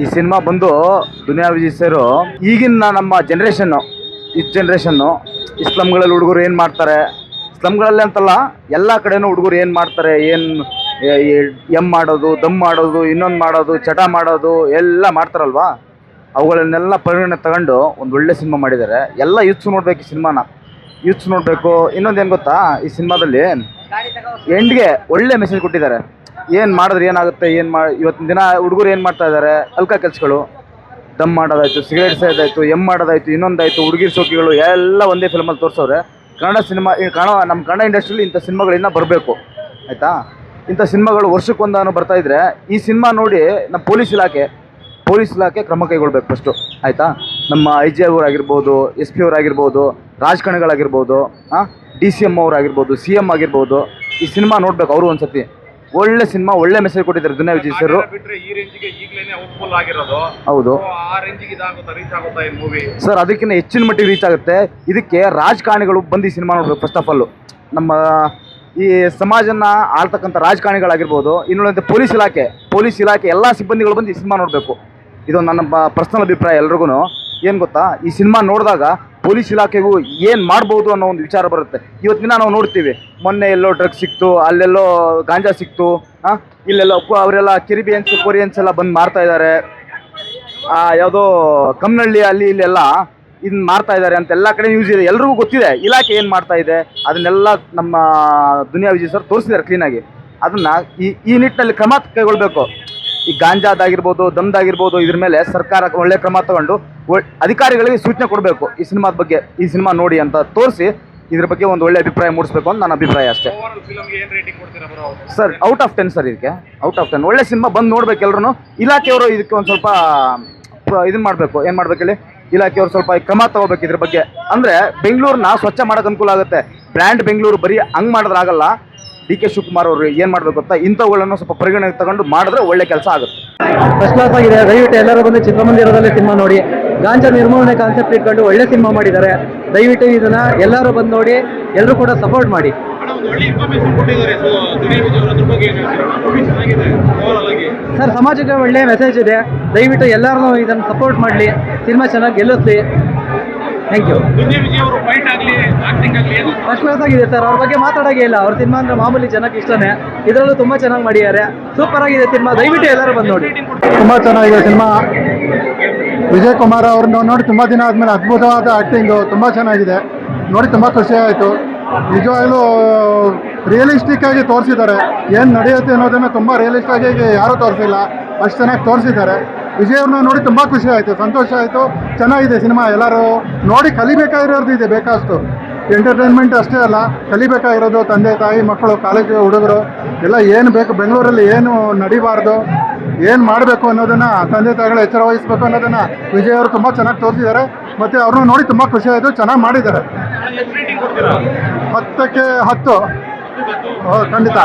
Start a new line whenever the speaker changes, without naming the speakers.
ಈ ಸಿನಿಮಾ ಬಂದು ದುನಿಯಾ ವಿಜಯ್ ಸರ್, ಈಗಿನ ನಮ್ಮ ಜನ್ರೇಷನ್ನು ಈ ಜನ್ರೇಷನ್ನು ಈ ಸ್ಲಮ್ಗಳಲ್ಲಿ ಹುಡುಗರು ಏನು ಮಾಡ್ತಾರೆ? ಸ್ಲಮ್ಗಳಲ್ಲಿ ಅಂತಲ್ಲ, ಎಲ್ಲ ಕಡೆನೂ ಹುಡುಗರು ಏನು ಮಾಡ್ತಾರೆ? ಏನು ಎಂ ಮಾಡೋದು, ದಮ್ ಮಾಡೋದು, ಇನ್ನೊಂದು ಮಾಡೋದು, ಚಟ ಮಾಡೋದು, ಎಲ್ಲ ಮಾಡ್ತಾರಲ್ವಾ? ಅವುಗಳನ್ನೆಲ್ಲ ಪರಿಗಣನೆ ತಗೊಂಡು ಒಂದು ಒಳ್ಳೆ ಸಿನಿಮಾ ಮಾಡಿದ್ದಾರೆ. ಎಲ್ಲ ಯೂತ್ಸ್ ನೋಡಬೇಕು ಈ ಸಿನಿಮಾನ. ಯೂತ್ಸ್ ನೋಡಬೇಕು. ಇನ್ನೊಂದು ಏನು ಗೊತ್ತಾ? ಈ ಸಿನಿಮಾದಲ್ಲಿ ಎಂಡ್ಗೆ ಒಳ್ಳೆ ಮೆಸೇಜ್ ಕೊಟ್ಟಿದ್ದಾರೆ. ಏನು ಮಾಡಿದ್ರೆ ಏನಾಗುತ್ತೆ, ಏನು ಮಾ ಇವತ್ತಿನ ದಿನ ಹುಡುಗರು ಏನು ಮಾಡ್ತಾ ಇದ್ದಾರೆ ಅಲ್ಕ ಕೆಲಸಗಳು. ದಮ್ ಮಾಡೋದಾಯ್ತು, ಸಿಗರೇಟ್ ಸೇದಾಯಿತು ಎಂ ಮಾಡೋದಾಯ್ತು, ಇನ್ನೊಂದಾಯಿತು, ಹುಡುಗಿರ್ ಸೋಕಿಗಳು, ಎಲ್ಲ ಒಂದೇ ಫಿಲ್ಮಲ್ಲಿ ತೋರಿಸೋರೆ ಕನ್ನಡ ಸಿನಿಮಾ ಕನ್ನಡ ನಮ್ಮ ಕನ್ನಡ ಇಂಡಸ್ಟ್ರಿಲಿ ಇಂಥ ಸಿನಿಮಾಗಳಿನ್ನ ಬರಬೇಕು. ಆಯಿತಾ? ಇಂಥ ಸಿನಿಮಾಗಳು ವರ್ಷಕ್ಕೊಂದಾನು ಬರ್ತಾ ಇದ್ರೆ, ಈ ಸಿನಿಮಾ ನೋಡಿ ನಮ್ಮ ಪೊಲೀಸ್ ಇಲಾಖೆ ಪೊಲೀಸ್ ಇಲಾಖೆ ಕ್ರಮ ಕೈಗೊಳ್ಬೇಕು ಫಸ್ಟು ಆಯಿತಾ? ನಮ್ಮ ಐ ಜಿ ಅವರಾಗಿರ್ಬೋದು, ಎಸ್ ಪಿ ಅವರಾಗಿರ್ಬೋದು ರಾಜಕಾರಣಿಗಳಾಗಿರ್ಬೋದು ಹಾಂ ಡಿ ಸಿ ಎಂ ಅವರಾಗಿರ್ಬೋದು, ಸಿ ಎಂ ಆಗಿರ್ಬೋದು, ಈ ಸಿನಿಮಾ ನೋಡಬೇಕು ಅವರು ಒಂದ್ಸತಿ. ಒಳ್ಳೆ ಸಿನಿಮಾ ಒಳ್ಳೆ ಮೆಸೇಜ್ ಕೊಟ್ಟಿದ್ದಾರೆ ದುನಿಯಾ ವಿಜಯ್ ಸರ್
ಬಿಟ್ರೆ ಈ ರೇಂಜ್ಗೆ ಈಗಲೇ ಔಟ್ಫುಲ್ ಆಗಿರೋದು.
ಹೌದು.
So, ಆ ರೇಂಜ್ಗೆ ಇದಾಗುತ್ತಾ ರೀಚ್ ಆಗುತ್ತಾ ಈ ಮೂವಿ
ಸರ್ ಅದಕ್ಕಿಂತ ಹೆಚ್ಚಿನ ಮಟ್ಟಿಗೆ ರೀಚ್ ಆಗುತ್ತೆ. ಇದಕ್ಕೆ ರಾಜಕಾರಣಿಗಳು ಬಂದು ಈ ಸಿನಿಮಾ ನೋಡ್ಬೇಕು ಫಸ್ಟ್ ಆಫ್ ಆಲ್ ನಮ್ಮ ಈ ಸಮಾಜನ ಆಳ್ತಕ್ಕಂಥ ರಾಜಕಾರಣಿಗಳಾಗಿರ್ಬೋದು ಇನ್ನುಳಿದಂತೆ ಪೊಲೀಸ್ ಇಲಾಖೆ ಪೊಲೀಸ್ ಇಲಾಖೆ ಎಲ್ಲ ಸಿಬ್ಬಂದಿಗಳು ಬಂದು ಈ ಸಿನಿಮಾ ನೋಡಬೇಕು. ಇದು ನನ್ನ ಪರ್ಸನಲ್ ಅಭಿಪ್ರಾಯ ಎಲ್ರಿಗೂ ಏನು ಗೊತ್ತಾ? ಈ ಸಿನಿಮಾ ನೋಡಿದಾಗ ಪೊಲೀಸ್ ಇಲಾಖೆಗೂ ಏನು ಮಾಡ್ಬೋದು ಅನ್ನೋ ಒಂದು ವಿಚಾರ ಬರುತ್ತೆ. ಇವತ್ತಿನ ನಾವು ನೋಡ್ತೀವಿ, ಮೊನ್ನೆ ಎಲ್ಲೋ ಡ್ರಗ್ಸ್ ಸಿಕ್ತು, ಅಲ್ಲೆಲ್ಲೋ ಗಾಂಜಾ ಸಿಕ್ತು ಹಾಂ ಇಲ್ಲೆಲ್ಲೋ ಅವರೆಲ್ಲ ಕೆರಿಬಿಯನ್ಸ್ ಕೊರಿಯನ್ಸ್ ಎಲ್ಲ ಬಂದು ಮಾರ್ತಾ ಇದ್ದಾರೆ. ಯಾವುದೋ ಕಮ್ನಳ್ಳಿ, ಅಲ್ಲಿ ಇಲ್ಲೆಲ್ಲ ಇದನ್ನ ಮಾಡ್ತಾ ಇದ್ದಾರೆ ಅಂತ ಎಲ್ಲ ಕಡೆ ನ್ಯೂಸ್ ಇದೆ. ಎಲ್ರಿಗೂ ಗೊತ್ತಿದೆ, ಇಲಾಖೆ ಏನು ಮಾಡ್ತಾ ಇದೆ, ಅದನ್ನೆಲ್ಲ ನಮ್ಮ ದುನಿಯಾ ವಿಜಯ್ ಸರ್ ತೋರಿಸಿದ್ದಾರೆ ಕ್ಲೀನಾಗಿ ಅದನ್ನ ಈ ಈ ನಿಟ್ಟಿನಲ್ಲಿ ಕ್ರಮ ಕೈಗೊಳ್ಬೇಕು. ಈ ಗಾಂಜಾದಾಗಿರ್ಬೋದು, ದಮ್ದಾಗಿರ್ಬೋದು, ಇದ್ರ ಮೇಲೆ ಸರ್ಕಾರ ಒಳ್ಳೆ ಕ್ರಮ ತಗೊಂಡು ಅಧಿಕಾರಿಗಳಿಗೆ ಸೂಚನೆ ಕೊಡಬೇಕು ಈ ಸಿನಿಮಾದ ಬಗ್ಗೆ ಈ ಸಿನಿಮಾ ನೋಡಿ ಅಂತ ತೋರಿಸಿ ಇದ್ರ ಬಗ್ಗೆ ಒಂದು ಒಳ್ಳೆ ಅಭಿಪ್ರಾಯ ಮೂಡಿಸ್ಬೇಕು ಅಂತ ನನ್ನ ಅಭಿಪ್ರಾಯ ಅಷ್ಟೇ.
ಓವರ್ ಆಲ್ ಏನ್ ರೇಟಿಂಗ್ ಕೊಡ್ತೀರಾ bro
sir out of ten sir ಇದಕ್ಕೆ. ಔಟ್ ಆಫ್ ಟೆನ್ ಒಳ್ಳೆ ಸಿನಿಮಾ ಬಂದು ನೋಡ್ಬೇಕು ಎಲ್ಲರೂ ಇಲಾಖೆಯವರು ಇದಕ್ಕೆ ಒಂದು ಸ್ವಲ್ಪ ಇದನ್ನ ಮಾಡಬೇಕು. ಏನು ಮಾಡ್ಬೇಕು ಹೇಳಿ? ಇಲಾಖೆಯವರು ಸ್ವಲ್ಪ ಕ್ರಮ ತಗೋಬೇಕು ಇದ್ರ ಬಗ್ಗೆ. ಅಂದರೆ ಬೆಂಗಳೂರನ್ನ ಸ್ವಚ್ಛ ಮಾಡೋಕೆ ಅನುಕೂಲ ಆಗುತ್ತೆ. ಬ್ರ್ಯಾಂಡ್ ಬೆಂಗಳೂರು ಬರೀ ಹಂಗೆ ಮಾಡಿದ್ರೆ ಆಗಲ್ಲ. ಡಿ ಕೆ ಶಿವಕುಮಾರ್ ಅವರು ಏನು ಮಾಡಬೇಕು ಅಂತ ಇಂಥವುಗಳನ್ನು ಸ್ವಲ್ಪ ಪರಿಗಣನೆಗೆ ತಗೊಂಡು ಮಾಡಿದ್ರೆ ಒಳ್ಳೆ ಕೆಲಸ ಆಗುತ್ತೆ.
ಫಸ್ಟ್ ಕ್ಲಾಸ್ ಆಗಿದೆ ದಯವಿಟ್ಟು ಎಲ್ಲರೂ ಬಂದು ಚಿತ್ರಮಂದಿರದಲ್ಲಿ ಸಿನಿಮಾ ನೋಡಿ. ಗಾಂಜಾ ನಿರ್ಮೂಲನೆ ಕಾನ್ಸೆಪ್ಟ್ ಇಟ್ಕೊಂಡು ಒಳ್ಳೆ ಸಿನಿಮಾ ಮಾಡಿದ್ದಾರೆ. ದಯವಿಟ್ಟು ಇದನ್ನ ಎಲ್ಲರೂ ಬಂದು ನೋಡಿ ಎಲ್ಲರೂ ಕೂಡ ಸಪೋರ್ಟ್ ಮಾಡಿ. ಸರ್ ಸಮಾಜಕ್ಕೆ ಒಳ್ಳೆ ಮೆಸೇಜ್ ಇದೆ. ದಯವಿಟ್ಟು ಎಲ್ಲರೂ ಇದನ್ನು ಸಪೋರ್ಟ್ ಮಾಡಲಿ. ಸಿನಿಮಾ ಚೆನ್ನಾಗಿ ಗೆಲ್ಲಿಸ್ಲಿ. ಥ್ಯಾಂಕ್ ಯು
ದುನಿಯಾ ಅವರು ಫೈಟ್ ಆಗ್ಲಿ ಆಕ್ಟಿಂಗ್ ಆಗ್ಲಿ ಏನು?
ಫಸ್ಟ್ ಕ್ಲಾಸ್ ಆಗಿದೆ ಸರ್. ಅವ್ರ ಬಗ್ಗೆ ಮಾತಾಡೋಕೆ ಇಲ್ಲ. ಅವ್ರ ಸಿನಿಮಾ ಅಂದ್ರೆ ಮಾಮೂಲಿ ಜನಕ್ಕೆ ಇಷ್ಟನೇ. ಇದರಲ್ಲೂ ತುಂಬ ಚೆನ್ನಾಗಿ ಮಾಡಿದ್ದಾರೆ. ಸೂಪರ್ ಆಗಿದೆ ಸಿನಿಮಾ ದಯವಿಟ್ಟು ಎಲ್ಲರೂ ಬಂದು ನೋಡಿ.
ತುಂಬ ಚೆನ್ನಾಗಿದೆ ಸಿನಿಮಾ ವಿಜಯ್ ಕುಮಾರ್ ಅವ್ರನ್ನ ನೋಡಿ ತುಂಬ ದಿನ ಆದಮೇಲೆ ಅದ್ಭುತವಾದ ಆ್ಯಕ್ಟಿಂಗು ತುಂಬ ಚೆನ್ನಾಗಿದೆ. ನೋಡಿ ತುಂಬ ಖುಷಿ ಆಯಿತು. ನಿಜವಾಗ್ಲೂ ರಿಯಲಿಸ್ಟಿಕ್ ಆಗಿ ತೋರಿಸಿದ್ದಾರೆ. ಏನು ನಡೆಯುತ್ತೆ ಅನ್ನೋದನ್ನು ತುಂಬ ರಿಯಲಿಸ್ಟಿಕ್ ಆಗಿ ಯಾರೂ ತೋರಿಸಿಲ್ಲ. ಅಷ್ಟು ಚೆನ್ನಾಗಿ ತೋರಿಸಿದ್ದಾರೆ. ವಿಜಯ್ ಅವ್ರನ್ನ ನೋಡಿ ತುಂಬ ಖುಷಿ ಆಯಿತು, ಸಂತೋಷ ಆಯಿತು. ಚೆನ್ನಾಗಿದೆ ಸಿನಿಮಾ, ಎಲ್ಲರೂ ನೋಡಿ ಕಲಿಬೇಕಾಗಿರೋದು ಇದೆ ಬೇಕಾಷ್ಟು ಎಂಟರ್ಟೈನ್ಮೆಂಟ್ ಅಷ್ಟೇ ಅಲ್ಲ, ಕಲಿಬೇಕಾಗಿರೋದು ತಂದೆ, ತಾಯಿ, ಮಕ್ಕಳು ಕಾಲೇಜು ಹುಡುಗರು, ಎಲ್ಲ ಏನು ಬೇಕು, ಬೆಂಗಳೂರಲ್ಲಿ ಏನು ನಡಿಬಾರ್ದು ಏನು ಮಾಡಬೇಕು ಅನ್ನೋದನ್ನ ತಂದೆ ತಾಯಿಗಳು ಎಚ್ಚರ ವಹಿಸ್ಬೇಕು ಅನ್ನೋದನ್ನ ವಿಜಯ್ ಅವರು ತುಂಬ ಚೆನ್ನಾಗಿ ತೋರಿಸಿದ್ದಾರೆ. ಮತ್ತು ಅವ್ರನ್ನ ನೋಡಿ ತುಂಬ ಖುಷಿ ಆಯಿತು, ಚೆನ್ನಾಗಿ ಮಾಡಿದ್ದಾರೆ. ಹತ್ತಕ್ಕೆ ಹತ್ತು. ಖಂಡಿತ.